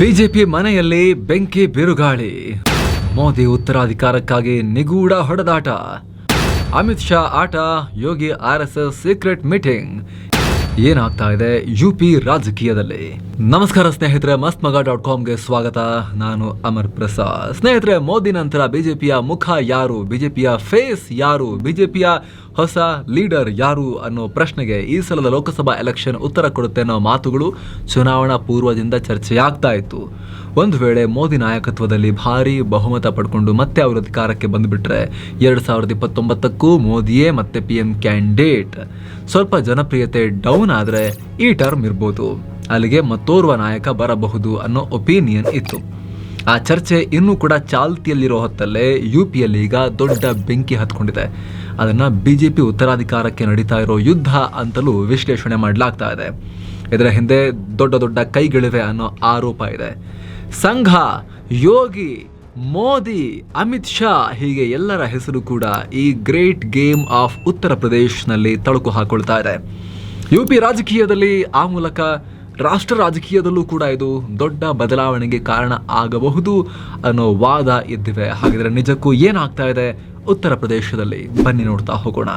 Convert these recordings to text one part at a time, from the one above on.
BJP ಮನೆಯಲ್ಲಿ ಬೆಂಕಿ ಬಿರುಗಾಳಿ. ಮೋದಿ ಉತ್ತರಾಧಿಕಾರಕ್ಕಾಗಿ ನಿಗೂಢ ಹೊಡೆದಾಟ. ಅಮಿತ್ ಶಾ ಆಟ, Yogi R S S secret meeting ಏನಾಗ್ತಾ ಇದೆ ಯು ಪಿ ರಾಜಕೀಯದಲ್ಲಿ? ನಮಸ್ಕಾರ ಸ್ನೇಹಿತರೆ ಮಸ್ತ್ ಮಗ ಡಾಟ್ ಕಾಮ್ಗೆ ಸ್ವಾಗತ. ನಾನು ಅಮರ್ ಪ್ರಸಾದ್. ಸ್ನೇಹಿತರೆ, ಮೋದಿ ನಂತರ ಬಿಜೆಪಿಯ ಮುಖ ಯಾರು? ಬಿಜೆಪಿಯ ಫೇಸ್ ಯಾರು? ಬಿಜೆಪಿಯ ಹೊಸ ಲೀಡರ್ ಯಾರು ಅನ್ನೋ ಪ್ರಶ್ನೆಗೆ ಈ ಸಲದ ಲೋಕಸಭಾ ಎಲೆಕ್ಷನ್ ಉತ್ತರ ಕೊಡುತ್ತೆ ಅನ್ನೋ ಮಾತುಗಳು ಚುನಾವಣಾ ಪೂರ್ವದಿಂದ ಚರ್ಚೆಯಾಗ್ತಾ ಇತ್ತು. ಒಂದು ವೇಳೆ ಮೋದಿ ನಾಯಕತ್ವದಲ್ಲಿ ಭಾರಿ ಬಹುಮತ ಪಡ್ಕೊಂಡು ಮತ್ತೆ ಅವರು ಅಧಿಕಾರಕ್ಕೆ ಬಂದುಬಿಟ್ರೆ ಎರಡು ಸಾವಿರದ ಇಪ್ಪತ್ತೊಂಬತ್ತಕ್ಕೂ ಮೋದಿಯೇ ಮತ್ತೆ ಪಿ ಎಂ ಕ್ಯಾಂಡಿಡೇಟ್ ಸ್ವಲ್ಪ ಜನಪ್ರಿಯತೆ ಡೌನ್ ಆದರೆ ಈ ಟರ್ಮ್ ಇರ್ಬೋದು. ಅಲ್ಲಿಗೆ ಮತ್ತೋರ್ವ ನಾಯಕ ಬರಬಹುದು ಅನ್ನೋ ಒಪಿನಿಯನ್ ಇತ್ತು. ಆ ಚರ್ಚೆ ಇನ್ನೂ ಕೂಡ ಚಾಲ್ತಿಯಲ್ಲಿರೋ ಹೊತ್ತಲ್ಲೇ ಯು ಪಿಯಲ್ಲಿ ಈಗ ದೊಡ್ಡ ಬೆಂಕಿ ಹತ್ಕೊಂಡಿದೆ. ಅದನ್ನು ಬಿ ಜೆ ಪಿ ಉತ್ತರಾಧಿಕಾರಕ್ಕೆ ನಡೀತಾ ಇರೋ ಯುದ್ಧ ಅಂತಲೂ ವಿಶ್ಲೇಷಣೆ ಮಾಡಲಾಗ್ತಾ ಇದೆ. ಇದರ ಹಿಂದೆ ದೊಡ್ಡ ದೊಡ್ಡ ಕೈಗಳಿವೆ ಅನ್ನೋ ಆರೋಪ ಇದೆ. ಸಂಘ, ಯೋಗಿ, ಮೋದಿ, ಅಮಿತ್ ಶಾ ಹೀಗೆ ಎಲ್ಲರ ಹೆಸರು ಕೂಡ ಈ ಗ್ರೇಟ್ ಗೇಮ್ ಆಫ್ ಉತ್ತರ ಪ್ರದೇಶನಲ್ಲಿ ತಳುಕು ಹಾಕೊಳ್ತಾ ಇದೆ. ಯು ಪಿ ರಾಜಕೀಯದಲ್ಲಿ ಆ ಮೂಲಕ ರಾಷ್ಟ್ರ ರಾಜಕೀಯದಲ್ಲೂ ಕೂಡ ಇದು ದೊಡ್ಡ ಬದಲಾವಣೆಗೆ ಕಾರಣ ಆಗಬಹುದು ಅನ್ನೋ ವಾದ ಎದ್ದಿವೆ. ಹಾಗಿದ್ರೆ ನಿಜಕ್ಕೂ ಏನಾಗ್ತಾ ಇದೆ? ಉತ್ತರ ಪ್ರದೇಶದಲ್ಲಿ ಬನ್ನಿ ನೋಡ್ತಾ ಹೋಗೋಣ.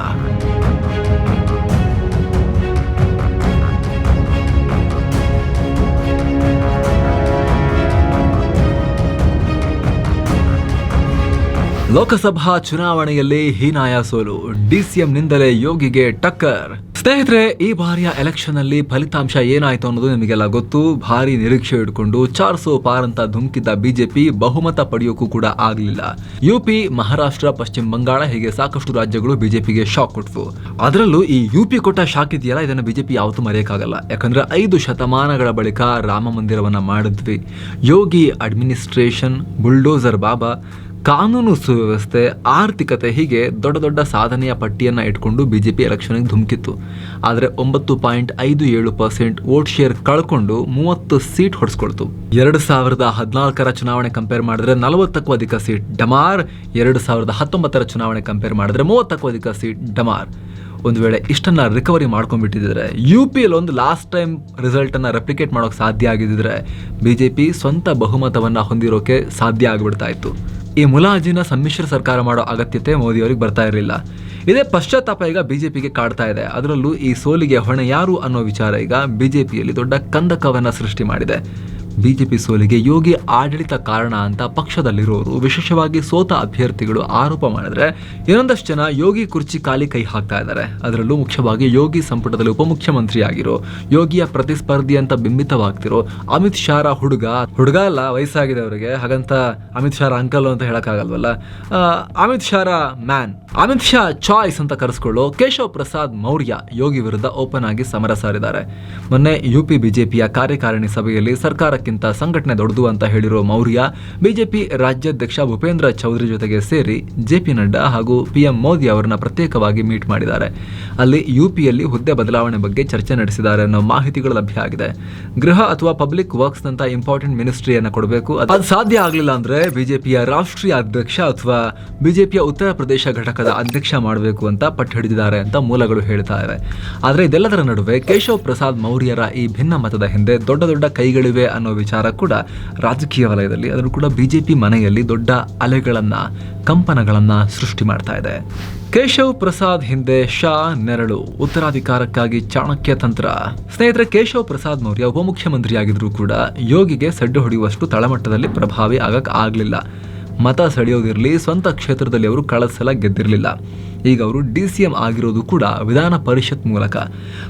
ಲೋಕಸಭಾ ಚುನಾವಣೆಯಲ್ಲಿ ಹೀನಾಯ ಸೋಲು. ಡಿಸಿಎಂನಿಂದಲೇ ಯೋಗಿಗೆ ಟಕ್ಕರ್. ಸ್ನೇಹಿತರೆ, ಈ ಬಾರಿಯ ಎಲೆಕ್ಷನ್ ಅಲ್ಲಿ ಫಲಿತಾಂಶ ಏನಾಯ್ತು ಅನ್ನೋದು ನಿಮಗೆಲ್ಲ ಗೊತ್ತು. ಭಾರಿ ನಿರೀಕ್ಷೆ ಇಟ್ಕೊಂಡು ಚಾರ್ ಸೋ ಅಂತ ಧುಮುಕಿದ್ದ ಬಿಜೆಪಿ ಬಹುಮತ ಪಡೆಯೋಕ್ಕೂ ಕೂಡ ಆಗಲಿಲ್ಲ. ಯುಪಿ, ಮಹಾರಾಷ್ಟ್ರ, ಪಶ್ಚಿಮ ಬಂಗಾಳ ಹೀಗೆ ಸಾಕಷ್ಟು ರಾಜ್ಯಗಳು ಬಿಜೆಪಿಗೆ ಶಾಕ್ ಕೊಟ್ವು. ಅದರಲ್ಲೂ ಈ ಯುಪಿ ಕೊಟ್ಟ ಶಾಕ್ ಇದೆಯಲ್ಲ, ಇದನ್ನು ಬಿಜೆಪಿ ಯಾವತ್ತೂ ಮರೆಯಕ್ಕಾಗಲ್ಲ. ಯಾಕಂದ್ರೆ ಐದು ಶತಮಾನಗಳ ಬಳಿಕ ರಾಮ ಮಂದಿರವನ್ನ ಮಾಡಿದ್ವಿ. ಯೋಗಿ ಅಡ್ಮಿನಿಸ್ಟ್ರೇಷನ್, ಬುಲ್ಡೋಸರ್ ಬಾಬಾ ಕಾನೂನು ಸುವ್ಯವಸ್ಥೆ, ಆರ್ಥಿಕತೆ ಹೀಗೆ ದೊಡ್ಡ ದೊಡ್ಡ ಸಾಧನೆಯ ಪಟ್ಟಿಯನ್ನು ಇಟ್ಕೊಂಡು ಬಿ ಜೆ ಪಿ ಎಲೆಕ್ಷನ್ಗೆ ಧುಮುಕಿತ್ತು. ಆದರೆ ಒಂಬತ್ತು ಪಾಯಿಂಟ್ ಐದು ಏಳು ಪರ್ಸೆಂಟ್ ವೋಟ್ ಶೇರ್ ಕಳ್ಕೊಂಡು ಮೂವತ್ತು ಸೀಟ್ ಹೊಡೆಸ್ಕೊಳ್ತು. ಎರಡು ಸಾವಿರದ ಹದಿನಾಲ್ಕರ ಚುನಾವಣೆ ಕಂಪೇರ್ ಮಾಡಿದ್ರೆ ನಲವತ್ತಕ್ಕೂ ಅಧಿಕ ಸೀಟ್ ಡಮಾರ್, ಎರಡು ಸಾವಿರದ ಹತ್ತೊಂಬತ್ತರ ಚುನಾವಣೆ ಕಂಪೇರ್ ಮಾಡಿದ್ರೆ ಮೂವತ್ತಕ್ಕೂ ಅಧಿಕ ಸೀಟ್ ಡಮಾರ್. ಒಂದು ವೇಳೆ ಇಷ್ಟನ್ನ ರಿಕವರಿ ಮಾಡ್ಕೊಂಡ್ಬಿಟ್ಟಿದ್ರೆ ಯು ಪಿ ಎಲ್ ಒಂದು ಲಾಸ್ಟ್ ಟೈಮ್ ರಿಸಲ್ಟ್ ಅನ್ನ ರೆಪ್ಲಿಕೇಟ್ ಮಾಡೋಕೆ ಸಾಧ್ಯ ಆಗಿದ್ದಿದ್ರೆ, ಬಿಜೆಪಿ ಸ್ವಂತ ಬಹುಮತವನ್ನ ಹೊಂದಿರೋಕೆ ಸಾಧ್ಯ ಆಗ್ಬಿಡ್ತಾ ಇತ್ತು. ಈ ಮುಲಾಜಿನ ಸಮ್ಮಿಶ್ರ ಸರ್ಕಾರ ಮಾಡೋ ಅಗತ್ಯತೆ ಮೋದಿ ಅವರಿಗೆ ಬರ್ತಾ ಇರಲಿಲ್ಲ. ಇದೇ ಪಶ್ಚಾತ್ತಾಪ ಈಗ ಬಿಜೆಪಿಗೆ ಕಾಡ್ತಾ ಇದೆ. ಅದರಲ್ಲೂ ಈ ಸೋಲಿಗೆ ಹೊಣೆ ಯಾರು ಅನ್ನೋ ವಿಚಾರ ಈಗ ಬಿಜೆಪಿಯಲ್ಲಿ ದೊಡ್ಡ ಕಂದಕವನ್ನ ಸೃಷ್ಟಿ ಮಾಡಿದೆ. ಬಿಜೆಪಿ ಸೋಲಿಗೆ ಯೋಗಿ ಆಡಳಿತ ಕಾರಣ ಅಂತ ಪಕ್ಷದಲ್ಲಿರೋರು ವಿಶೇಷವಾಗಿ ಸೋತ ಅಭ್ಯರ್ಥಿಗಳು ಆರೋಪ ಮಾಡಿದ್ರೆ ಇನ್ನೊಂದಷ್ಟು ಜನ ಯೋಗಿ ಕುರ್ಚಿ ಖಾಲಿ ಕೈ ಹಾಕ್ತಾ ಇದ್ದಾರೆ. ಅದರಲ್ಲೂ ಮುಖ್ಯವಾಗಿ ಯೋಗಿ ಸಂಪುಟದಲ್ಲಿ ಉಪಮುಖ್ಯಮಂತ್ರಿ ಆಗಿರೋ ಯೋಗಿಯ ಪ್ರತಿಸ್ಪರ್ಧಿ ಅಂತ ಬಿಂಬಿತವಾಗ್ತಿರೋ ಅಮಿತ್ ಶಾರ ಹುಡುಗ ಹುಡುಗ ಅಲ್ಲ, ವಯಸ್ಸಾಗಿದೆ ಅವರಿಗೆ, ಹಾಗಂತ ಅಮಿತ್ ಶಾರ ಅಂಕಲ್ ಅಂತ ಹೇಳಕ್ಕಾಗಲ್ವಲ್ಲ? ಅಮಿತ್ ಶಾರ ಮ್ಯಾನ್. ಅಮಿತ್ ಶಾ ಚಾಯ್ಸ್ ಅಂತ ಕರೆಸ್ಕೊಳ್ಳೋ ಕೇಶವ್ ಪ್ರಸಾದ್ ಮೌರ್ಯ ಯೋಗಿ ವಿರುದ್ಧ ಓಪನ್ ಆಗಿ ಸಮರ ಸಾರಿದ್ದಾರೆ. ಮೊನ್ನೆ ಯುಪಿ ಬಿಜೆಪಿಯ ಕಾರ್ಯಕಾರಿಣಿ ಸಭೆಯಲ್ಲಿ ಸರ್ಕಾರಕ್ಕಿಂತ ಸಂಘಟನೆ ದೊಡ್ಡದು ಅಂತ ಹೇಳಿರೋ ಮೌರ್ಯ, ಬಿಜೆಪಿ ರಾಜ್ಯಾಧ್ಯಕ್ಷ ಭೂಪೇಂದ್ರ ಚೌಧರಿ ಜೊತೆಗೆ ಸೇರಿ ಜೆಪಿ ನಡ್ಡಾ ಹಾಗೂ ಪಿಎಂ ಮೋದಿ ಅವರನ್ನ ಪ್ರತ್ಯೇಕವಾಗಿ ಮೀಟ್ ಮಾಡಿದ್ದಾರೆ. ಅಲ್ಲಿ ಯುಪಿಯಲ್ಲಿ ಹುದ್ದೆ ಬದಲಾವಣೆ ಬಗ್ಗೆ ಚರ್ಚೆ ನಡೆಸಿದ್ದಾರೆ ಅನ್ನೋ ಮಾಹಿತಿಗಳು ಲಭ್ಯ ಆಗಿದೆ. ಗೃಹ ಅಥವಾ ಪಬ್ಲಿಕ್ ವರ್ಕ್ಸ್ ನಂತ ಇಂಪಾರ್ಟೆಂಟ್ ಮಿನಿಸ್ಟ್ರಿಯನ್ನು ಕೊಡಬೇಕು. ಅದು ಸಾಧ್ಯ ಆಗಲಿಲ್ಲ ಅಂದ್ರೆ ಬಿಜೆಪಿಯ ರಾಷ್ಟ್ರೀಯ ಅಧ್ಯಕ್ಷ ಅಥವಾ ಬಿಜೆಪಿಯ ಉತ್ತರ ಪ್ರದೇಶ ಘಟಕದ ಅಧ್ಯಕ್ಷ ಮಾಡಬೇಕು ಅಂತ ಪಟ್ಟು ಹಿಡಿದಿದ್ದಾರೆ ಅಂತ ಮೂಲಗಳು ಹೇಳ್ತಾ ಇವೆ. ಆದ್ರೆ ಇದೆಲ್ಲದರ ನಡುವೆ ಕೇಶವ್ ಪ್ರಸಾದ್ ಮೌರ್ಯರ ಈ ಭಿನ್ನ ಮತದ ಹಿಂದೆ ದೊಡ್ಡ ದೊಡ್ಡ ಕೈಗಳಿವೆ ಅನ್ನೋ ವಿಚಾರ ಕೂಡ ರಾಜಕೀಯ ವಲಯದಲ್ಲಿ, ಅದನ್ನು ಕೂಡ ಬಿಜೆಪಿ ಮನೆಯಲ್ಲಿ ದೊಡ್ಡ ಅಲೆಗಳನ್ನು, ಕಂಪನಗಳನ್ನು ಸೃಷ್ಟಿ ಮಾಡ್ತಾ ಇದೆ. ಕೇಶವ್ ಪ್ರಸಾದ್ ಹಿಂದೆ ಶಾ ನೆರಳು, ಉತ್ತರಾಧಿಕಾರಕ್ಕಾಗಿ ಚಾಣಕ್ಯ ತಂತ್ರ. ಸ್ನೇಹಿತರೆ, ಕೇಶವ್ ಪ್ರಸಾದ್ ಮೌರ್ಯ ಉಪಮುಖ್ಯಮಂತ್ರಿಯಾಗಿದ್ರು ಕೂಡ ಯೋಗಿಗೆ ಸಡ್ಡು ಹೊಡೆಯುವಷ್ಟು ತಳಮಟ್ಟದಲ್ಲಿ ಪ್ರಭಾವಿ ಆಗಕ್ಕೆ ಆಗ್ಲಿಲ್ಲ. ಮತ ಸೆಳೆಯೋದಿರಲಿ, ಸ್ವಂತ ಕ್ಷೇತ್ರದಲ್ಲಿ ಅವರು ಕಳಸಲ ಸಲ ಗೆದ್ದಿರಲಿಲ್ಲ. ಈಗ ಅವರು ಡಿ ಸಿ ಎಂ ಆಗಿರೋದು ಕೂಡ ವಿಧಾನ ಪರಿಷತ್ ಮೂಲಕ.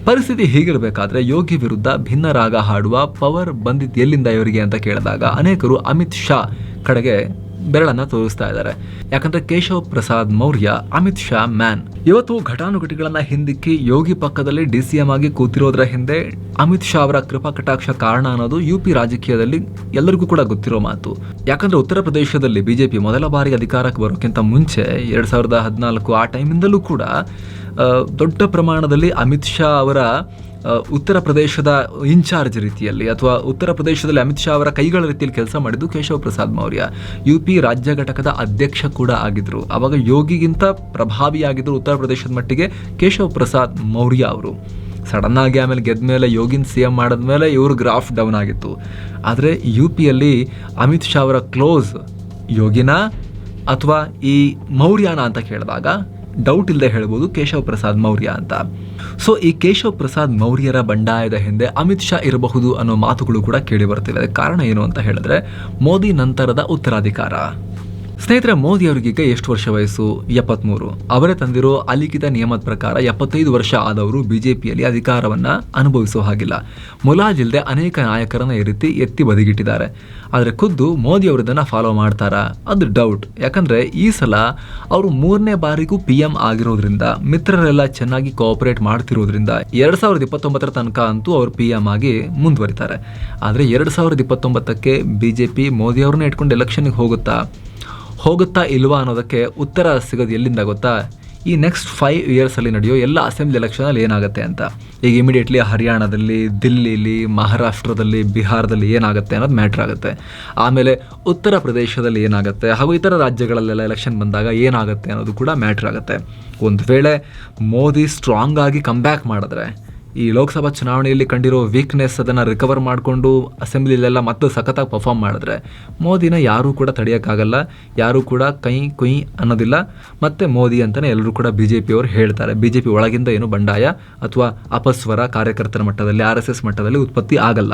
ಪರಿಸ್ಥಿತಿ ಹೀಗಿರಬೇಕಾದ್ರೆ ಯೋಗಿ ವಿರುದ್ಧ ಭಿನ್ನ ರಾಗ ಹಾಡುವ ಪವರ್ ಬಂದಿದ್ದು ಎಲ್ಲಿಂದ ಇವರಿಗೆ ಅಂತ ಕೇಳಿದಾಗ ಅನೇಕರು ಅಮಿತ್ ಶಾ ಕಡೆಗೆ ಬೆರಳನ್ನ ತೋರಿಸ್ತಾ ಇದ್ದಾರೆ. ಯಾಕಂದ್ರೆ ಕೇಶವ ಪ್ರಸಾದ್ ಮೌರ್ಯ, ಅಮಿತ್ ಶಾ, ಮ್ಯಾನ್. ಇವತ್ತು ಘಟಾನುಘಟಿಗಳನ್ನ ಹಿಂದಿಕ್ಕಿ ಯೋಗಿ ಪಕ್ಕದಲ್ಲಿ ಡಿ ಸಿ ಎಂ ಆಗಿ ಕೂತಿರೋದ್ರ ಹಿಂದೆ ಅಮಿತ್ ಶಾ ಅವರ ಕೃಪಾ ಕಟಾಕ್ಷ ಕಾರಣ ಅನ್ನೋದು ಯು ಪಿ ರಾಜಕೀಯದಲ್ಲಿ ಎಲ್ಲರಿಗೂ ಕೂಡ ಗೊತ್ತಿರೋ ಮಾತು. ಯಾಕಂದ್ರೆ ಉತ್ತರ ಪ್ರದೇಶದಲ್ಲಿ ಬಿಜೆಪಿ ಮೊದಲ ಬಾರಿ ಅಧಿಕಾರಕ್ಕೆ ಬರೋಕ್ಕಿಂತ ಮುಂಚೆ ಎರಡ್ ಸಾವಿರದ ಹದಿನಾಲ್ಕು ಆ ಟೈಮಿಂದಲೂ ಕೂಡ ದೊಡ್ಡ ಪ್ರಮಾಣದಲ್ಲಿ ಅಮಿತ್ ಶಾ ಅವರ ಉತ್ತರ ಪ್ರದೇಶದ ಇನ್ಚಾರ್ಜ್ ರೀತಿಯಲ್ಲಿ ಅಥವಾ ಉತ್ತರ ಪ್ರದೇಶದಲ್ಲಿ ಅಮಿತ್ ಶಾ ಅವರ ಕೈಗಳ ರೀತಿಯಲ್ಲಿ ಕೆಲಸ ಮಾಡಿದ್ದು ಕೇಶವ ಪ್ರಸಾದ್ ಮೌರ್ಯ. ಯು ಪಿ ರಾಜ್ಯ ಘಟಕದ ಅಧ್ಯಕ್ಷ ಕೂಡ ಆಗಿದ್ರು. ಅವಾಗ ಯೋಗಿಗಿಂತ ಪ್ರಭಾವಿಯಾಗಿದ್ದರು ಉತ್ತರ ಪ್ರದೇಶದ ಮಟ್ಟಿಗೆ ಕೇಶವ ಪ್ರಸಾದ್ ಮೌರ್ಯ ಅವರು. ಸಡನ್ ಆಗಿ ಆಮೇಲೆ ಗೆದ್ದ ಮೇಲೆ ಯೋಗಿನ್ ಸಿ ಎಂ ಮಾಡಿದ್ಮೇಲೆ ಇವರು ಗ್ರಾಫ್ ಡೌನ್ ಆಗಿತ್ತು. ಆದರೆ ಯು ಪಿಯಲ್ಲಿ ಅಮಿತ್ ಶಾ ಅವರ ಕ್ಲೋಸ್ ಯೋಗಿನ ಅಥವಾ ಈ ಮೌರ್ಯನ ಅಂತ ಕೇಳಿದಾಗ ಡೌಟ್ ಇಲ್ಲದೆ ಹೇಳ್ಬೋದು, ಕೇಶವ್ ಪ್ರಸಾದ್ ಮೌರ್ಯ ಅಂತ. ಸೊ ಈ ಕೇಶವ್ ಪ್ರಸಾದ್ ಮೌರ್ಯರ ಬಂಡಾಯದ ಹಿಂದೆ ಅಮಿತ್ ಶಾ ಇರಬಹುದು ಅನ್ನೋ ಮಾತುಗಳು ಕೂಡ ಕೇಳಿ ಬರ್ತಿವೆ. ಕಾರಣ ಏನು ಅಂತ ಹೇಳಿದ್ರೆ, ಮೋದಿ ನಂತರದ ಉತ್ತರಾಧಿಕಾರ. ಸ್ನೇಹಿತರೆ, ಮೋದಿ ಅವರಿಗೀಗ ಎಷ್ಟು ವರ್ಷ ವಯಸ್ಸು? ಎಪ್ಪತ್ಮೂರು. ಅವರೇ ತಂದಿರೋ ಅಲಿಖಿತ ನಿಯಮದ ಪ್ರಕಾರ ಎಪ್ಪತ್ತೈದು ವರ್ಷ ಆದವರು ಬಿಜೆಪಿಯಲ್ಲಿ ಅಧಿಕಾರವನ್ನ ಅನುಭವಿಸೋ ಹಾಗಿಲ್ಲ. ಮುಲಾಜಿಲ್ದೆ ಅನೇಕ ನಾಯಕರನ್ನ ಈ ರೀತಿ ಎತ್ತಿ ಬದಿಗಿಟ್ಟಿದ್ದಾರೆ. ಆದರೆ ಖುದ್ದು ಮೋದಿ ಅವರದನ್ನ ಫಾಲೋ ಮಾಡ್ತಾರಾ? ಅದು ಡೌಟ್ ಯಾಕಂದ್ರೆ ಈ ಸಲ ಅವರು ಮೂರನೇ ಬಾರಿಗೂ ಪಿ ಎಂ ಆಗಿರೋದ್ರಿಂದ, ಮಿತ್ರರೆಲ್ಲ ಚೆನ್ನಾಗಿ ಕೋಆಪರೇಟ್ ಮಾಡ್ತಿರೋದ್ರಿಂದ ಎರಡ್ ಸಾವಿರದ ಇಪ್ಪತ್ತೊಂಬತ್ತರ ತನಕ ಅಂತೂ ಅವರು ಪಿ ಎಂ ಆಗಿ ಮುಂದುವರಿತಾರೆ. ಆದರೆ ಎರಡ್ ಸಾವಿರದ ಇಪ್ಪತ್ತೊಂಬತ್ತಕ್ಕೆ ಬಿಜೆಪಿ ಮೋದಿ ಅವ್ರನ್ನ ಇಟ್ಕೊಂಡು ಎಲೆಕ್ಷನ್ಗೆ ಹೋಗುತ್ತಾ? ಹೋಗುತ್ತಾ ಇಲ್ವಾ ಅನ್ನೋದಕ್ಕೆ ಉತ್ತರ ಸಿಗೋದು ಎಲ್ಲಿಂದ ಗೊತ್ತಾ? ಈ ನೆಕ್ಸ್ಟ್ ಫೈವ್ ಇಯರ್ಸಲ್ಲಿ ನಡೆಯೋ ಎಲ್ಲ ಅಸೆಂಬ್ಲಿ ಎಲೆಕ್ಷನಲ್ಲಿ ಏನಾಗುತ್ತೆ ಅಂತ. ಈಗ ಇಮಿಡಿಯೇಟ್ಲಿ ಹರಿಯಾಣದಲ್ಲಿ, ದಿಲ್ಲಿಲಿ, ಮಹಾರಾಷ್ಟ್ರದಲ್ಲಿ, ಬಿಹಾರದಲ್ಲಿ ಏನಾಗುತ್ತೆ ಅನ್ನೋದು ಮ್ಯಾಟ್ರ್ ಆಗುತ್ತೆ. ಆಮೇಲೆ ಉತ್ತರ ಪ್ರದೇಶದಲ್ಲಿ ಏನಾಗುತ್ತೆ ಹಾಗೂ ಇತರ ರಾಜ್ಯಗಳಲ್ಲೆಲ್ಲ ಎಲೆಕ್ಷನ್ ಬಂದಾಗ ಏನಾಗುತ್ತೆ ಅನ್ನೋದು ಕೂಡ ಮ್ಯಾಟ್ರ್ ಆಗುತ್ತೆ. ಒಂದು ವೇಳೆ ಮೋದಿ ಸ್ಟ್ರಾಂಗ್ ಆಗಿ ಕಮ್ಬ್ಯಾಕ್ ಮಾಡಿದ್ರೆ ಈ ಲೋಕಸಭಾ ಚುನಾವಣೆಯಲ್ಲಿ ಕಂಡಿರೋ ವೀಕ್ನೆಸ್ ಅದನ್ನು ರಿಕವರ್ ಮಾಡಿಕೊಂಡು ಅಸೆಂಬ್ಲಿಲೆಲ್ಲ ಮತ್ತೆ ಸಖತ್ತಾಗಿ ಪರ್ಫಾರ್ಮ್ ಮಾಡಿದ್ರೆ ಮೋದಿನ ಯಾರೂ ಕೂಡ ತಡೆಯೋಕ್ಕಾಗಲ್ಲ, ಯಾರೂ ಕೂಡ ಕೈ ಕುಯ್ ಅನ್ನೋದಿಲ್ಲ. ಮತ್ತು ಮೋದಿ ಅಂತಲೇ ಎಲ್ಲರೂ ಕೂಡ ಬಿ ಜೆ ಪಿಯವರು ಹೇಳ್ತಾರೆ. ಬಿ ಜೆ ಪಿ ಒಳಗಿಂದ ಏನು ಬಂಡಾಯ ಅಥವಾ ಅಪಸ್ವರ ಕಾರ್ಯಕರ್ತರ ಮಟ್ಟದಲ್ಲಿ ಆರ್ ಎಸ್ ಎಸ್ ಮಟ್ಟದಲ್ಲಿ ಉತ್ಪತ್ತಿ ಆಗಲ್ಲ.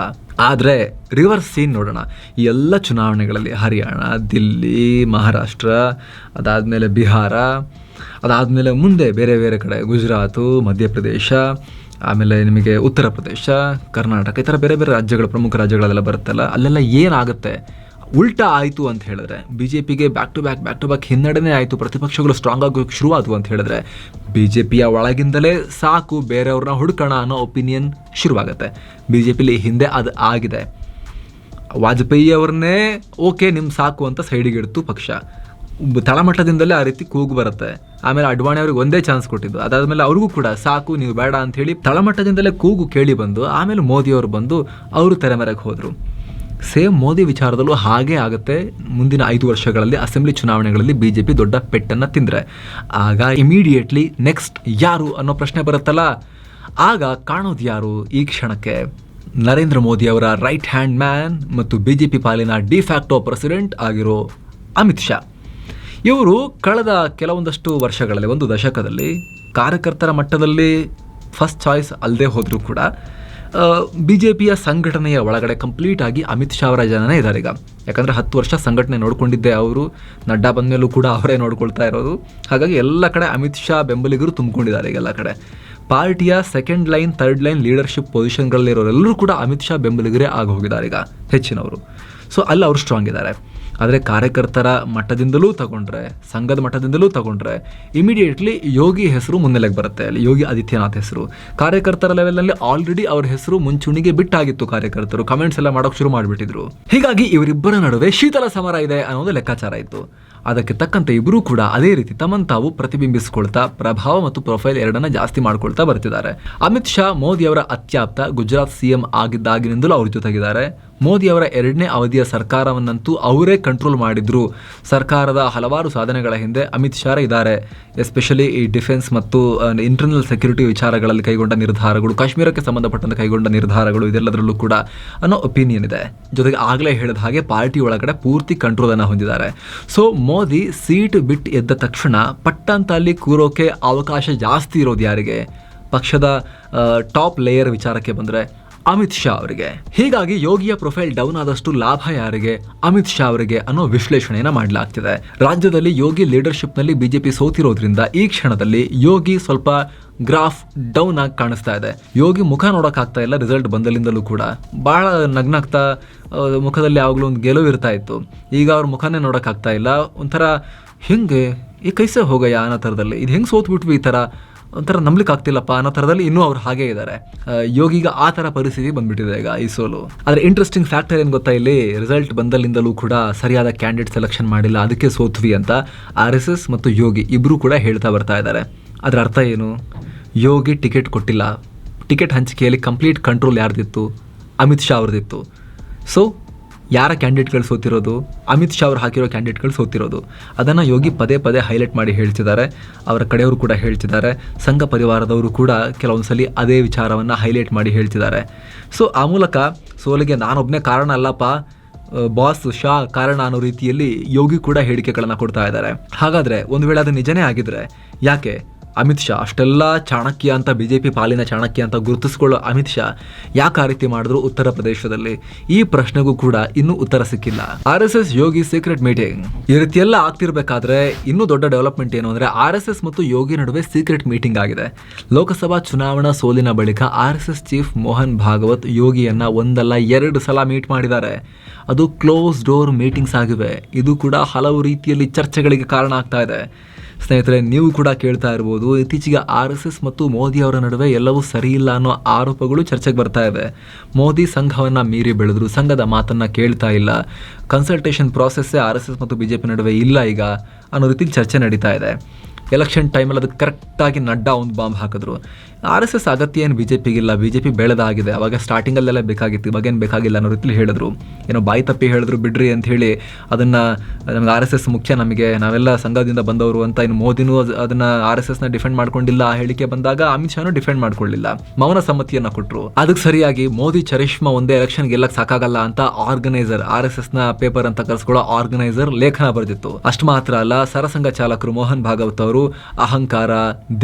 ಆದರೆ ರಿವರ್ಸ್ ಸೀನ್ ನೋಡೋಣ. ಈ ಎಲ್ಲ ಚುನಾವಣೆಗಳಲ್ಲಿ ಹರಿಯಾಣ, ದಿಲ್ಲಿ, ಮಹಾರಾಷ್ಟ್ರ, ಅದಾದಮೇಲೆ ಬಿಹಾರ, ಅದಾದಮೇಲೆ ಮುಂದೆ ಬೇರೆ ಬೇರೆ ಕಡೆ, ಗುಜರಾತು, ಮಧ್ಯಪ್ರದೇಶ ಆಮೇಲೆ ನಿಮಗೆ ಉತ್ತರ ಪ್ರದೇಶ, ಕರ್ನಾಟಕ, ಈ ಥರ ಬೇರೆ ಬೇರೆ ರಾಜ್ಯಗಳು ಪ್ರಮುಖ ರಾಜ್ಯಗಳಲ್ಲೆಲ್ಲ ಬರುತ್ತಲ್ಲ, ಅಲ್ಲೆಲ್ಲ ಏನಾಗುತ್ತೆ? ಉಲ್ಟಾ ಆಯಿತು ಅಂತ ಹೇಳಿದ್ರೆ ಬಿ ಜೆ ಪಿಗೆ back to back back to back ಹಿನ್ನಡೆನೇ ಆಯಿತು, ಪ್ರತಿಪಕ್ಷಗಳು ಸ್ಟ್ರಾಂಗ್ ಆಗೋಕ್ಕೆ ಶುರುವಾದವು ಅಂತ ಹೇಳಿದ್ರೆ ಬಿ ಜೆ ಪಿಯ ಒಳಗಿಂದಲೇ ಸಾಕು ಬೇರೆಯವ್ರನ್ನ ಹುಡುಕೋಣ ಅನ್ನೋ ಒಪಿನಿಯನ್ ಶುರುವಾಗುತ್ತೆ. ಬಿ ಜೆ ಪಿಲಿ ಹಿಂದೆ ಅದು ಆಗಿದೆ. ವಾಜಪೇಯಿ ಅವ್ರನ್ನೇ ಓಕೆ ನಿಮ್ಮ ಸಾಕು ಅಂತ ಸೈಡಿಗೆ ಇಡ್ತು ಪಕ್ಷ. ತಳಮಟ್ಟದಿಂದಲೇ ಆ ರೀತಿ ಕೂಗು ಬರುತ್ತೆ. ಆಮೇಲೆ ಅಡ್ವಾಣಿ ಅವ್ರಿಗೆ ಒಂದೇ ಚಾನ್ಸ್ ಕೊಟ್ಟಿದ್ದು. ಅದಾದಮೇಲೆ ಅವ್ರಿಗೂ ಕೂಡ ಸಾಕು, ನೀವು ಬೇಡ ಅಂತ ಹೇಳಿ ತಳಮಟ್ಟದಿಂದಲೇ ಕೂಗು ಕೇಳಿ ಬಂದು, ಆಮೇಲೆ ಮೋದಿ ಅವರು ಬಂದು ಅವರು ತೆರೆಮರೆಗೆ ಹೋದರು. ಸೇಮ್ ಮೋದಿ ವಿಚಾರದಲ್ಲೂ ಹಾಗೇ ಆಗುತ್ತೆ. ಮುಂದಿನ ಐದು ವರ್ಷಗಳಲ್ಲಿ ಅಸೆಂಬ್ಲಿ ಚುನಾವಣೆಗಳಲ್ಲಿ ಬಿ ಜೆ ಪಿ ದೊಡ್ಡ ಪೆಟ್ಟನ್ನು ತಿಂದರೆ. ಆಗ ಇಮಿಡಿಯೇಟ್ಲಿ ನೆಕ್ಸ್ಟ್ ಯಾರು ಅನ್ನೋ ಪ್ರಶ್ನೆ ಬರುತ್ತಲ್ಲ? ಆಗ ಕಾಣೋದು ಯಾರು ಈ ಕ್ಷಣಕ್ಕೆ? ನರೇಂದ್ರ ಮೋದಿ ಅವರ ರೈಟ್ ಹ್ಯಾಂಡ್ ಮ್ಯಾನ್ ಮತ್ತು ಬಿ ಜೆ ಪಿ ಪಾಲಿನ ಡಿಫ್ಯಾಕ್ಟೋ ಪ್ರೆಸಿಡೆಂಟ್ ಆಗಿರೋ ಅಮಿತ್ ಶಾ. ಇವರು ಕಳೆದ ಕೆಲವೊಂದಷ್ಟು ವರ್ಷಗಳಲ್ಲಿ, ಒಂದು ದಶಕದಲ್ಲಿ ಕಾರ್ಯಕರ್ತರ ಮಟ್ಟದಲ್ಲಿ ಫಸ್ಟ್ ಚಾಯ್ಸ್ ಅಲ್ಲದೆ ಹೋದರೂ ಕೂಡ ಬಿ ಜೆ ಪಿಯ ಸಂಘಟನೆಯ ಒಳಗಡೆ ಕಂಪ್ಲೀಟ್ ಆಗಿ ಅಮಿತ್ ಶಾ ಅವರ ಜನನೇ ಇದ್ದಾರೆ ಈಗ. ಯಾಕಂದರೆ ಹತ್ತು ವರ್ಷ ಸಂಘಟನೆ ನೋಡಿಕೊಂಡಿದ್ದೆ ಅವರು, ನಡ್ಡಾ ಬಂದಮೇಲೂ ಕೂಡ ಅವರೇ ನೋಡ್ಕೊಳ್ತಾ ಇರೋದು. ಹಾಗಾಗಿ ಎಲ್ಲ ಕಡೆ ಅಮಿತ್ ಶಾ ಬೆಂಬಲಿಗರು ತುಂಬಿಕೊಂಡಿದ್ದಾರೆ ಎಲ್ಲ ಕಡೆ. ಪಾರ್ಟಿಯ second line third line leadership ಪೊಸಿಷನ್ಗಳಲ್ಲಿರೋರೆಲ್ಲರೂ ಕೂಡ ಅಮಿತ್ ಶಾ ಬೆಂಬಲಿಗರೇ ಆಗಿ ಹೋಗಿದ್ದಾರೆ ಈಗ ಹೆಚ್ಚಿನವರು. ಸೊ ಅಲ್ಲಿ ಅವರು ಸ್ಟ್ರಾಂಗ್ ಇದ್ದಾರೆ. ಆದರೆ ಕಾರ್ಯಕರ್ತರ ಮಟ್ಟದಿಂದಲೂ ತಗೊಂಡ್ರೆ, ಸಂಘದ ಮಟ್ಟದಿಂದಲೂ ತಗೊಂಡ್ರೆ ಇಮಿಡಿಯೇಟ್ಲಿ ಯೋಗಿ ಹೆಸರು ಮುನ್ನೆಲೆಗೆ ಬರುತ್ತೆ. ಅಲ್ಲಿ ಯೋಗಿ ಆದಿತ್ಯನಾಥ್ ಹೆಸರು. ಕಾರ್ಯಕರ್ತರ ಲೆವೆಲ್ನಲ್ಲಿ ಆಲ್ರೆಡಿ ಅವ್ರ ಹೆಸರು ಮುಂಚೂಣಿಗೆ ಬಿಟ್ಟಾಗಿತ್ತು ಕಾರ್ಯಕರ್ತರು. ಕಮೆಂಟ್ಸ್ ಎಲ್ಲ ಮಾಡೋಕೆ ಶುರು ಮಾಡಿಬಿಟ್ಟಿದ್ರು. ಹೀಗಾಗಿ ಇವರಿಬ್ಬರ ನಡುವೆ ಶೀತಲ ಸಮರ ಇದೆ ಅನ್ನೋದು ಲೆಕ್ಕಾಚಾರ ಇತ್ತು. ಅದಕ್ಕೆ ತಕ್ಕಂತೆ ಇಬ್ಬರೂ ಕೂಡ ಅದೇ ರೀತಿ ತಮ್ಮನ್ನು ತಾವು ಪ್ರತಿಬಿಂಬಿಸಿಕೊಳ್ತಾ, ಪ್ರಭಾವ ಮತ್ತು ಪ್ರೊಫೈಲ್ ಎರಡನ್ನ ಜಾಸ್ತಿ ಮಾಡ್ಕೊಳ್ತಾ ಬರ್ತಿದ್ದಾರೆ. ಅಮಿತ್ ಶಾ ಮೋದಿ ಅವರ ಅತ್ಯಾಪ್ತ ಗುಜರಾತ್ ಸಿಎಂ ಆಗಿದ್ದಾಗಿನಿಂದಲೂ ಅವ್ರ ಜೊತೆಗಿದ್ದಾರೆ. ಮೋದಿ ಅವರ ಎರಡನೇ ಅವಧಿಯ ಸರ್ಕಾರವನ್ನಂತೂ ಅವರೇ ಕಂಟ್ರೋಲ್ ಮಾಡಿದ್ರು. ಸರ್ಕಾರದ ಹಲವಾರು ಸಾಧನೆಗಳ ಹಿಂದೆ ಅಮಿತ್ ಶಾ ಇದ್ದಾರೆ. ಎಸ್ಪೆಷಲಿ ಈ ಡಿಫೆನ್ಸ್ ಮತ್ತು ಇಂಟರ್ನಲ್ ಸೆಕ್ಯೂರಿಟಿ ವಿಚಾರಗಳಲ್ಲಿ ಕೈಗೊಂಡ ನಿರ್ಧಾರಗಳು, ಕಾಶ್ಮೀರಕ್ಕೆ ಸಂಬಂಧಪಟ್ಟಂತೆ ಕೈಗೊಂಡ ನಿರ್ಧಾರಗಳು ಇದೆಲ್ಲದರಲ್ಲೂ ಕೂಡ ಅನ್ನೋ ಒಪಿನಿಯನ್ ಇದೆ. ಜೊತೆಗೆ ಆಗಲೇ ಹೇಳಿದ ಹಾಗೆ ಪಾರ್ಟಿ ಒಳಗಡೆ ಪೂರ್ತಿ ಕಂಟ್ರೋಲ್ ಅನ್ನು ಹೊಂದಿದ್ದಾರೆ. ಸೊ ಮೋದಿ ಸೀಟ್ ಬಿಟ್ಟು ಎದ್ದ ತಕ್ಷಣ ಪಟ್ಟಂತ ಅಲ್ಲಿ ಕೂರೋಕೆ ಅವಕಾಶ ಜಾಸ್ತಿ ಇರೋದು ಯಾರಿಗೆ? ಪಕ್ಷದ ಟಾಪ್ ಲೇಯರ್ ವಿಚಾರಕ್ಕೆ ಬಂದರೆ ಅಮಿತ್ ಶಾ ಅವರಿಗೆ. ಹೀಗಾಗಿ ಯೋಗಿಯ ಪ್ರೊಫೈಲ್ ಡೌನ್ ಆದಷ್ಟು ಲಾಭ ಯಾರಿಗೆ? ಅಮಿತ್ ಶಾ ಅವರಿಗೆ ಅನ್ನೋ ವಿಶ್ಲೇಷಣೆಯನ್ನ ಮಾಡಲಾಗ್ತಿದೆ. ರಾಜ್ಯದಲ್ಲಿ ಯೋಗಿ ಲೀಡರ್ಶಿಪ್ನಲ್ಲಿ ಬಿಜೆಪಿ ಸೋತಿರೋದ್ರಿಂದ ಈ ಕ್ಷಣದಲ್ಲಿ ಯೋಗಿ ಸ್ವಲ್ಪ ಗ್ರಾಫ್ ಡೌನ್ ಆಗಿ ಕಾಣಿಸ್ತಾ ಇದೆ. ಯೋಗಿ ಮುಖ ನೋಡೋಕ್ಕಾಗ್ತಾ ಇಲ್ಲ, ರಿಸಲ್ಟ್ ಬಂದಲಿಂದಲೂ ಕೂಡ. ಬಹಳ ನಗ್ನಾಗ್ತಾ ಮುಖದಲ್ಲಿ ಯಾವಾಗಲೂ ಒಂದು ಗೆಲುವು ಇರ್ತಾ ಇತ್ತು. ಈಗ ಅವ್ರ ಮುಖನೇ ನೋಡೋಕ್ಕಾಗ್ತಾ ಇಲ್ಲ. ಒಂಥರ, ಹಿಂಗೆ, ಈ ಕೈಸೆ ಹೋಗಯ್ಯ ಅನ್ನೋ ಥರದಲ್ಲಿ. ಇದು ಹೆಂಗೆ ಸೋತ್ಬಿಟ್ವಿ ಈ ಥರ? ಒಂಥರ ನಂಬಲಿಕ್ಕೆ ಆಗ್ತಿಲ್ಲಪ್ಪ ಅನ್ನೋ ಥರದಲ್ಲಿ ಇನ್ನೂ ಅವ್ರು ಹಾಗೇ ಇದ್ದಾರೆ. ಯೋಗಿಗ ಆ ಥರ ಪರಿಸ್ಥಿತಿ ಬಂದ್ಬಿಟ್ಟಿದೆ ಈಗ ಈ ಸೋಲು. ಆದರೆ ಇಂಟ್ರೆಸ್ಟಿಂಗ್ ಫ್ಯಾಕ್ಟರ್ ಏನು ಗೊತ್ತಾ ಇಲ್ಲಿ? ರಿಸಲ್ಟ್ ಬಂದಲ್ಲಿಂದಲೂ ಕೂಡ ಸರಿಯಾದ ಕ್ಯಾಂಡಿಡೇಟ್ ಸೆಲೆಕ್ಷನ್ ಮಾಡಿಲ್ಲ, ಅದಕ್ಕೆ ಸೋತ್ವಿ ಅಂತ ಆರ್ ಎಸ್ ಎಸ್ ಮತ್ತು ಯೋಗಿ ಇಬ್ಬರೂ ಕೂಡ ಹೇಳ್ತಾ ಬರ್ತಾ ಇದ್ದಾರೆ. ಅದರ ಅರ್ಥ ಏನು? ಯೋಗಿ ಟಿಕೆಟ್ ಕೊಟ್ಟಿಲ್ಲ. ಟಿಕೆಟ್ ಹಂಚಿಕೆಯಲ್ಲಿ ಕಂಪ್ಲೀಟ್ ಕಂಟ್ರೋಲ್ ಯಾರ್ದಿತ್ತು? ಅಮಿತ್ ಶಾ ಅವ್ರದ್ದಿತ್ತು ಸೊ ಯಾರ ಕ್ಯಾಂಡಿಡೇಟ್ಗಳು ಸೋತಿರೋದು? ಅಮಿತ್ ಶಾ ಅವರು ಹಾಕಿರೋ ಕ್ಯಾಂಡಿಡೇಟ್ಗಳು ಸೋತಿರೋದು. ಅದನ್ನು ಯೋಗಿ ಪದೇ ಪದೇ ಹೈಲೈಟ್ ಮಾಡಿ ಹೇಳ್ತಿದ್ದಾರೆ. ಅವರ ಕಡೆಯವರು ಕೂಡ ಹೇಳ್ತಿದ್ದಾರೆ. ಸಂಘ ಪರಿವಾರದವರು ಕೂಡ ಕೆಲವೊಂದು ಸಲ ಅದೇ ವಿಚಾರವನ್ನು ಹೈಲೈಟ್ ಮಾಡಿ ಹೇಳ್ತಿದ್ದಾರೆ. ಸೊ ಆ ಮೂಲಕ ಸೋಲಿಗೆ ನಾನೊಬ್ಬನೇ ಕಾರಣ ಅಲ್ಲಪ್ಪ ಬಾಸ್ ಶಾ, ಕಾರಣ ಅನ್ನೋ ರೀತಿಯಲ್ಲಿ ಯೋಗಿ ಕೂಡ ಹೇಳಿಕೆಗಳನ್ನು ಕೊಡ್ತಾ ಇದ್ದಾರೆ. ಹಾಗಾದರೆ ಒಂದು ವೇಳೆ ಅದು ನಿಜನೇ ಆಗಿದ್ರೆ ಯಾಕೆ? ಅಮಿತ್ ಶಾ, ಅಷ್ಟೆಲ್ಲ ಚಾಣಕ್ಯ ಅಂತ ಬಿ ಜೆ ಪಿ ಪಾಲಿನ ಚಾಣಕ್ಯ ಅಂತ ಗುರುತಿಸ್ಕೊಳ್ಳೋ ಅಮಿತ್ ಶಾ ಯಾಕೆ ಆ ರೀತಿ ಮಾಡಿದ್ರು ಉತ್ತರ ಪ್ರದೇಶದಲ್ಲಿ? ಈ ಪ್ರಶ್ನೆಗೂ ಕೂಡ ಇನ್ನೂ ಉತ್ತರ ಸಿಕ್ಕಿಲ್ಲ. R S S Yogi secret meeting. ಈ ರೀತಿ ಎಲ್ಲ ಆಗ್ತಿರ್ಬೇಕಾದ್ರೆ ಇನ್ನೂ ದೊಡ್ಡ ಡೆವಲಪ್ಮೆಂಟ್ ಏನು ಅಂದ್ರೆ ಆರ್ ಎಸ್ ಎಸ್ ಮತ್ತು ಯೋಗಿ ನಡುವೆ ಸೀಕ್ರೆಟ್ ಮೀಟಿಂಗ್ ಆಗಿದೆ. ಲೋಕಸಭಾ ಚುನಾವಣಾ ಸೋಲಿನ ಬಳಿಕ R S S chief Mohan Bhagwat ಯೋಗಿಯನ್ನ ಒಂದಲ್ಲ ಎರಡು ಸಲ ಮೀಟ್ ಮಾಡಿದ್ದಾರೆ. ಅದು ಕ್ಲೋಸ್ ಡೋರ್ ಮೀಟಿಂಗ್ಸ್ ಆಗಿವೆ. ಇದು ಕೂಡ ಹಲವು ರೀತಿಯಲ್ಲಿ ಚರ್ಚೆಗಳಿಗೆ ಕಾರಣ ಆಗ್ತಾ ಇದೆ. ಸ್ನೇಹಿತರೆ, ನೀವು ಕೂಡ ಕೇಳ್ತಾ ಇರ್ಬೋದು, ಇತ್ತೀಚೆಗೆ ಆರ್ ಎಸ್ ಎಸ್ ಮತ್ತು ಮೋದಿ ಅವರ ನಡುವೆ ಎಲ್ಲವೂ ಸರಿಯಿಲ್ಲ ಅನ್ನೋ ಆರೋಪಗಳು ಚರ್ಚೆಗೆ ಬರ್ತಾ ಇದೆ. ಮೋದಿ ಸಂಘವನ್ನು ಮೀರಿ ಬೆಳೆದ್ರು, ಸಂಘದ ಮಾತನ್ನು ಕೇಳ್ತಾ ಇಲ್ಲ. ಕನ್ಸಲ್ಟೇಷನ್ ಪ್ರಾಸೆಸ್ಸೇ ಆರ್ ಎಸ್ ಎಸ್ ಮತ್ತು ಬಿ ಜೆ ಪಿ ನಡುವೆ ಇಲ್ಲ ಈಗ ಅನ್ನೋ ರೀತಿ ಚರ್ಚೆ ನಡೀತಾ ಇದೆ. ಎಲೆಕ್ಷನ್ ಟೈಮಲ್ಲಿ ಅದಕ್ಕೆ ಕರೆಕ್ಟಾಗಿ ನಡ್ಡಾ ಒಂದು ಬಾಂಬ್ ಹಾಕಿದ್ರು. ಆರ್ ಎಸ್ ಎಸ್ ಅಗತ್ಯ ಏನು ಬಿ ಜೆ ಪಿಗಿಲ್ಲ ಬಿ ಜೆ ಪಿ ಬೆಳೆದಾಗಿದೆ. ಅವಾಗ ಸ್ಟಾರ್ಟಿಂಗಲ್ಲೆಲ್ಲ ಬೇಕಾಗಿತ್ತು. ಇವಾಗೇನು ಬೇಕಾಗಿಲ್ಲ ಅನ್ನೋ ರೀತಿಲಿ ಹೇಳಿದ್ರು. ಏನೋ ಬಾಯಿ ತಪ್ಪಿ ಹೇಳಿದ್ರು, ಬಿಡ್ರಿ ಅಂತ ಹೇಳಿ ಅದನ್ನು, ನಮ್ಗೆ ಆರ್ ಎಸ್ ಎಸ್ ಮುಖ್ಯ ನಮಗೆ, ನಾವೆಲ್ಲ ಸಂಘದಿಂದ ಬಂದವರು ಅಂತ ಇನ್ನು ಮೋದಿನೂ ಅದನ್ನು ಆರ್ ಎಸ್ ಎಸ್ನ ಡಿಫೆಂಡ್ ಮಾಡ್ಕೊಂಡಿಲ್ಲ ಹೇಳಿಕೆ ಬಂದಾಗ ಅಮಿತ್ ಶಾನು ಡಿಫೆಂಡ್ ಮಾಡ್ಕೊಳ್ಳಿಲ್ಲ. ಮೌನ ಸಮ್ಮತಿಯನ್ನು ಕೊಟ್ಟರು ಅದಕ್ಕೆ ಸರಿಯಾಗಿ ಮೋದಿ ಚರಿಷ್ಮಾ ಒಂದೇ ಎಲೆಕ್ಷನ್ ಗೆಲ್ಲಕ್ಕೆ ಸಾಕಾಗಲ್ಲ ಅಂತ ಆರ್ಗನೈಸರ್ ಆರ್ ಎಸ್ ಎಸ್ನ ಪೇಪರ್ ಅಂತ ಕರೆಸ್ಕೊಳ್ಳೋ ಆರ್ಗನೈಸರ್ ಲೇಖನ ಬರೆದಿತ್ತು. ಅಷ್ಟು ಮಾತ್ರ ಅಲ್ಲ, ಸರಸಂಘ ಚಾಲಕರು ಮೋಹನ್ ಭಾಗವತ್ ಅವರು ಅಹಂಕಾರ,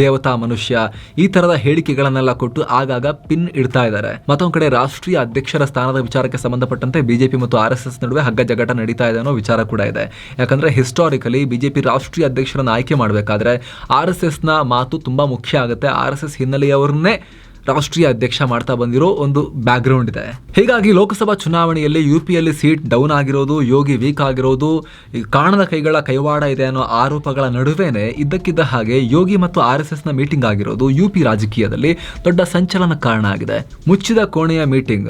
ದೇವತಾ ಮನುಷ್ಯ ಈ ತರದ ಹೇಳಿಕೆಗಳನ್ನೆಲ್ಲ ಕೊಟ್ಟು ಆಗಾಗ ಪಿನ್ ಇಡ್ತಾ ಇದ್ದಾರೆ. ಮತ್ತೊಂದು ಕಡೆ ರಾಷ್ಟ್ರೀಯ ಅಧ್ಯಕ್ಷರ ಸ್ಥಾನದ ವಿಚಾರಕ್ಕೆ ಸಂಬಂಧಪಟ್ಟಂತೆ ಬಿಜೆಪಿ ಮತ್ತು ಆರ್ ಎಸ್ ಎಸ್ ನಡುವೆ ಹಗ್ಗ ಜಗಟ ನಡೀತಾ ಇದೆ ಅನ್ನೋ ವಿಚಾರ ಕೂಡ ಇದೆ. ಯಾಕಂದ್ರೆ ಹಿಸ್ಟಾರಿಕಲಿ ಬಿಜೆಪಿ ರಾಷ್ಟ್ರೀಯ ಅಧ್ಯಕ್ಷರನ್ನ ಆಯ್ಕೆ ಮಾಡಬೇಕಾದ್ರೆ ಆರ್ ಎಸ್ ಎಸ್ನ ಮಾತು ತುಂಬಾ ಮುಖ್ಯ ಆಗುತ್ತೆ. ಆರ್ ಎಸ್ ಎಸ್ ಹಿನ್ನೆಲೆಯವರನ್ನೇ ರಾಷ್ಟ್ರೀಯ ಅಧ್ಯಕ್ಷ ಮಾಡ್ತಾ ಬಂದಿರೋ ಒಂದು ಬ್ಯಾಕ್ಗ್ರೌಂಡ್ ಇದೆ. ಹೀಗಾಗಿ ಲೋಕಸಭಾ ಚುನಾವಣೆಯಲ್ಲಿ ಯು ಪಿಯಲ್ಲಿ ಸೀಟ್ ಡೌನ್ ಆಗಿರೋದು, ಯೋಗಿ ವೀಕ್ ಆಗಿರೋದು ಕಾಣದ ಕೈಗಳ ಕೈವಾಡ ಇದೆ ಅನ್ನೋ ಆರೋಪಗಳ ನಡುವೆನೆ ಇದ್ದಕ್ಕಿದ್ದ ಹಾಗೆ ಯೋಗಿ ಮತ್ತು ಆರ್ ಎಸ್ ಎಸ್ನ ಮೀಟಿಂಗ್ ಆಗಿರೋದು ಯು ಪಿ ರಾಜಕೀಯದಲ್ಲಿ ದೊಡ್ಡ ಸಂಚಲನ ಕಾರಣ ಆಗಿದೆ. ಮುಚ್ಚಿದ ಕೋಣೆಯ ಮೀಟಿಂಗ್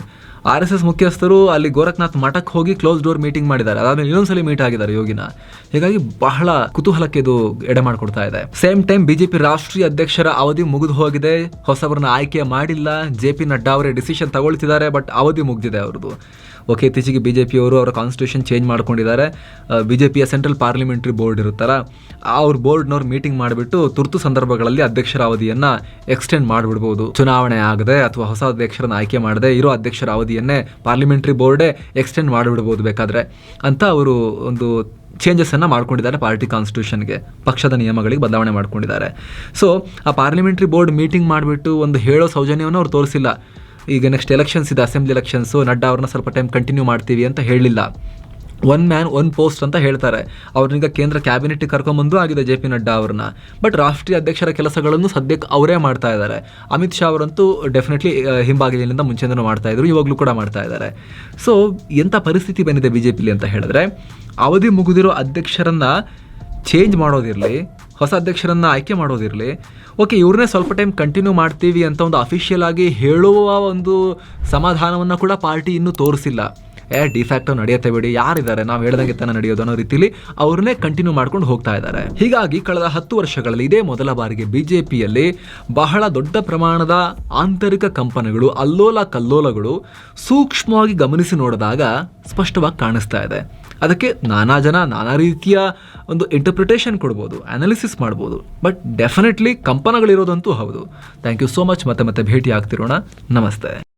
ಆರ್ ಎಸ್ ಎಸ್ ಮುಖ್ಯಸ್ಥರು ಅಲ್ಲಿ ಗೋರಖ್ನಾಥ್ ಮಠಕ್ಕೆ ಹೋಗಿ ಕ್ಲೋಸ್ ಡೋರ್ ಮೀಟಿಂಗ್ ಮಾಡಿದ್ದಾರೆ. ಅದಾದ್ಮೇಲೆ ಇನ್ನೊಂದ್ಸಲಿ ಮೀಟ್ ಆಗಿದ್ದಾರೆ ಯೋಗಿನ. ಹೀಗಾಗಿ ಬಹಳ ಕುತೂಹಲಕ್ಕೆ ಇದು ಎಡೆ ಮಾಡಿಕೊಡ್ತಾ ಇದೆ. ಸೇಮ್ ಟೈಮ್ ಬಿಜೆಪಿ ರಾಷ್ಟ್ರೀಯ ಅಧ್ಯಕ್ಷರ ಅವಧಿ ಮುಗಿದು ಹೋಗಿದೆ. ಹೊಸಬರನ್ನ ಆಯ್ಕೆ ಮಾಡಿಲ್ಲ. ಜೆ ಪಿ ನಡ್ಡಾ ಅವರೇ ಡಿಸಿಷನ್ ತಗೊಳ್ತಿದ್ದಾರೆ ಬಟ್ ಅವಧಿ ಮುಗಿದಿದೆ ಅವ್ರದ್ದು. ಓಕೆ, ಇತ್ತೀಚೆಗೆ ಬಿ ಜೆ ಪಿಯವರು ಅವರ ಕಾನ್ಸ್ಟಿಟ್ಯೂಷನ್ ಚೇಂಜ್ ಮಾಡ್ಕೊಂಡಿದ್ದಾರೆ. ಬಿ ಜೆ ಪಿಯ ಸೆಂಟ್ರಲ್ ಪಾರ್ಲಿಮೆಂಟ್ರಿ ಬೋರ್ಡ್ ಇರುತ್ತಲ್ಲ ಅವ್ರ ಬೋರ್ಡ್ನವ್ರು ಮೀಟಿಂಗ್ ಮಾಡಿಬಿಟ್ಟು ತುರ್ತು ಸಂದರ್ಭಗಳಲ್ಲಿ ಅಧ್ಯಕ್ಷರ ಅವಧಿಯನ್ನು ಎಕ್ಸ್ಟೆಂಡ್ ಮಾಡಿಬಿಡ್ಬೋದು. ಚುನಾವಣೆ ಆಗದೆ ಅಥವಾ ಹೊಸ ಅಧ್ಯಕ್ಷರನ್ನ ಆಯ್ಕೆ ಮಾಡದೆ ಇರೋ ಅಧ್ಯಕ್ಷರ ಅವಧಿಯನ್ನೇ ಪಾರ್ಲಿಮೆಂಟ್ರಿ ಬೋರ್ಡೇ ಎಕ್ಸ್ಟೆಂಡ್ ಮಾಡಿಬಿಡ್ಬೋದು ಬೇಕಾದರೆ. ಅಂತ ಅವರು ಒಂದು ಚೇಂಜಸ್ ಅನ್ನ ಮಾಡ್ಕೊಂಡಿದ್ದಾರೆ ಪಾರ್ಟಿ ಕಾನ್ಸ್ಟಿಟ್ಯೂಷನ್ಗೆ ಪಕ್ಷದ ನಿಯಮಗಳಿಗೆ ಬದಲಾವಣೆ ಮಾಡ್ಕೊಂಡಿದ್ದಾರೆ. ಸೊ ಆ ಪಾರ್ಲಿಮೆಂಟ್ರಿ ಬೋರ್ಡ್ ಮೀಟಿಂಗ್ ಮಾಡಿಬಿಟ್ಟು ಒಂದು ಹೇಳೋ ಸೌಜನ್ಯವನ್ನು ಅವ್ರು ತೋರಿಸಿಲ್ಲ. ಈಗ ನೆಕ್ಸ್ಟ್ ಎಲೆಕ್ಷನ್ಸ್ ಇದೆ ಅಸೆಂಬ್ಲಿ ಎಲೆಕ್ಷನ್ಸು ನಡ್ಡಾ ಅವ್ರನ್ನ ಸ್ವಲ್ಪ ಟೈಮ್ ಕಂಟಿನ್ಯೂ ಮಾಡ್ತೀವಿ ಅಂತ ಹೇಳಿಲ್ಲ. ಒನ್ ಮ್ಯಾನ್ ಒನ್ ಪೋಸ್ಟ್ ಅಂತ ಹೇಳ್ತಾರೆ. ಅವ್ರನ್ನೀಗ ಕೇಂದ್ರ ಕ್ಯಾಬಿನೆಟ್ಗೆ ಕರ್ಕೊಂಬಂದು ಆಗಿದೆ ಜೆ ಪಿ ನಡ್ಡಾ ಅವ್ರನ್ನ. ಬಟ್ ರಾಷ್ಟ್ರೀಯ ಅಧ್ಯಕ್ಷರ ಕೆಲಸಗಳನ್ನು ಸದ್ಯಕ್ಕೆ ಅವರೇ ಮಾಡ್ತಾ ಇದ್ದಾರೆ. ಅಮಿತ್ ಶಾ ಅವರಂತೂ ಡೆಫಿನೆಟ್ಲಿ ಹಿಂಬಾಗಿಲಿನಿಂದ ಮುಂಚೆನೂ ಮಾಡ್ತಾ ಇದ್ರು, ಇವಾಗಲೂ ಕೂಡ ಮಾಡ್ತಾ ಇದ್ದಾರೆ. ಸೊ ಎಂಥ ಪರಿಸ್ಥಿತಿ ಬಂದಿದೆ ಬಿ ಜೆ ಪಿಲಿ ಅಂತ ಹೇಳಿದ್ರೆ, ಅವಧಿ ಮುಗಿದಿರೋ ಅಧ್ಯಕ್ಷರನ್ನ ಚೇಂಜ್ ಮಾಡೋದಿರಲಿ ಹೊಸ ಅಧ್ಯಕ್ಷರನ್ನು ಆಯ್ಕೆ ಮಾಡೋದಿರಲಿ. ಓಕೆ ಇವ್ರನ್ನೇ ಸ್ವಲ್ಪ ಟೈಮ್ ಕಂಟಿನ್ಯೂ ಮಾಡ್ತೀವಿ ಅಂತ ಒಂದು ಅಫಿಷಿಯಲ್ ಆಗಿ ಹೇಳುವ ಒಂದು ಸಮಾಧಾನವನ್ನು ಕೂಡ ಪಾರ್ಟಿ ಇನ್ನೂ ತೋರಿಸಿಲ್ಲ. ಏ ಡಿಫ್ಯಾಕ್ಟೋ ನಡೆಯುತ್ತೆ ಬಿಡಿ. ಯಾರಿದ್ದಾರೆ? ನಾವು ಹೇಳ್ದಂಗೆ ತಾನೇ ನಡೆಯೋದು ಅನ್ನೋ ರೀತಿಲಿ ಅವ್ರನ್ನೇ ಕಂಟಿನ್ಯೂ ಮಾಡ್ಕೊಂಡು ಹೋಗ್ತಾ ಇದ್ದಾರೆ. ಹೀಗಾಗಿ ಕಳೆದ ಹತ್ತು ವರ್ಷಗಳಲ್ಲಿ ಇದೇ ಮೊದಲ ಬಾರಿಗೆ ಬಿಜೆಪಿಯಲ್ಲಿ ಬಹಳ ದೊಡ್ಡ ಪ್ರಮಾಣದ ಆಂತರಿಕ ಕಂಪನಿಗಳು, ಅಲ್ಲೋಲ ಕಲ್ಲೋಲಗಳು ಸೂಕ್ಷ್ಮವಾಗಿ ಗಮನಿಸಿ ನೋಡಿದಾಗ ಸ್ಪಷ್ಟವಾಗಿ ಕಾಣಿಸ್ತಾ ಇದೆ. ಅದಕ್ಕೆ ನಾನಾ ಜನ ನಾನಾ ರೀತಿಯ ಒಂದು ಇಂಟರ್ಪ್ರಿಟೇಷನ್ ಕೊಡ್ಬೋದು ಅನಾಲಿಸಿಸ್ ಮಾಡ್ಬೋದು. ಬಟ್ ಡೆಫಿನೆಟ್ಲಿ ಕಂಪನಗಳಿರೋದಂತೂ ಹೌದು. ಥ್ಯಾಂಕ್ ಯು ಸೋ ಮಚ್ ಮತ್ತೆ ಮತ್ತೆ ಭೇಟಿ ಆಗ್ತಿರೋಣ ನಮಸ್ತೆ.